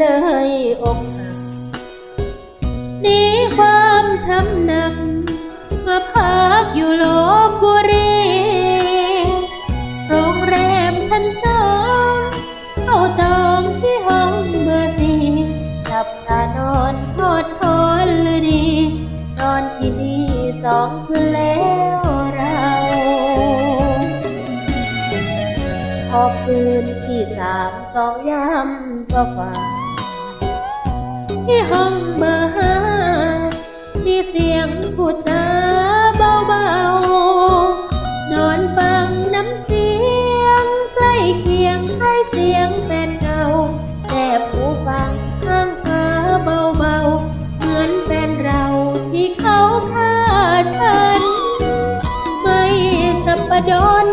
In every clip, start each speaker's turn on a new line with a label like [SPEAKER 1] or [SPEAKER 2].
[SPEAKER 1] เลยอกหักหนีความช้ำหนักมาพักอยู่ลบบุรีโรงแรมชั้นสองเข้าจองที่ห้องเบอร์สี่หลับตานอนทอดทนเลยดีนอนที่นี่สองคืนแล้วเราพอคืนที่สามสองยามก็ฟัง ที่ห้องเบอร์ห้ามีเสียงพูดจาเบาๆ นอนฟังน้ำเสียงใกล้เคียงใกล้เสียงแฟนเก่า แต่ผู้ฟังข้างฟ้าเบาๆ เหมือนแฟนเราที่เขาฆ่าฉัน ไม่สับปะดน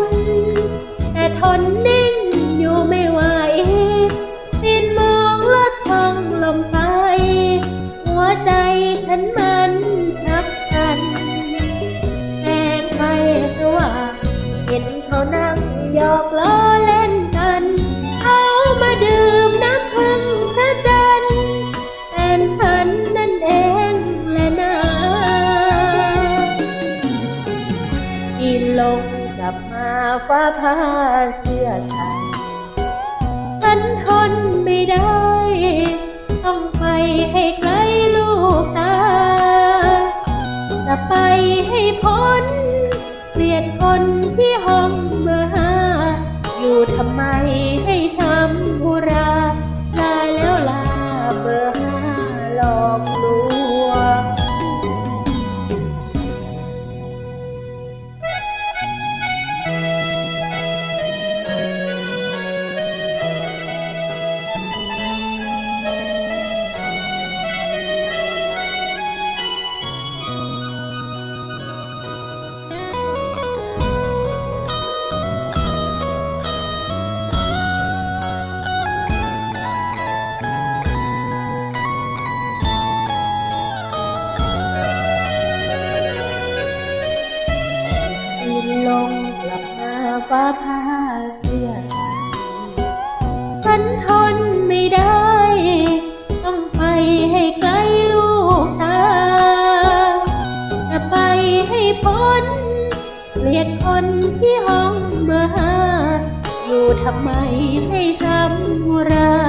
[SPEAKER 1] แต่ทนนิ่ ยอกล้อเล่นกันเขามาดื่มน้ำพึ่งพระจันทร์แฟนฉันนั่นเองแหละนะกินลงกลับมาฟ้าผ้าเสื้อไทยฉันทนไม่ได้ ต้องไปให้ไกลลูกตา จะไปให้พ้น ทำไม ฟ้าผ้าเสื้อฉันทนไม่ได้ ต้องไปให้ไกลลูกตา จะไปให้พ้นเกลียดคนที่ห้องเบอร์ห้าอยู่ทำไมให้ซ้ำบุรา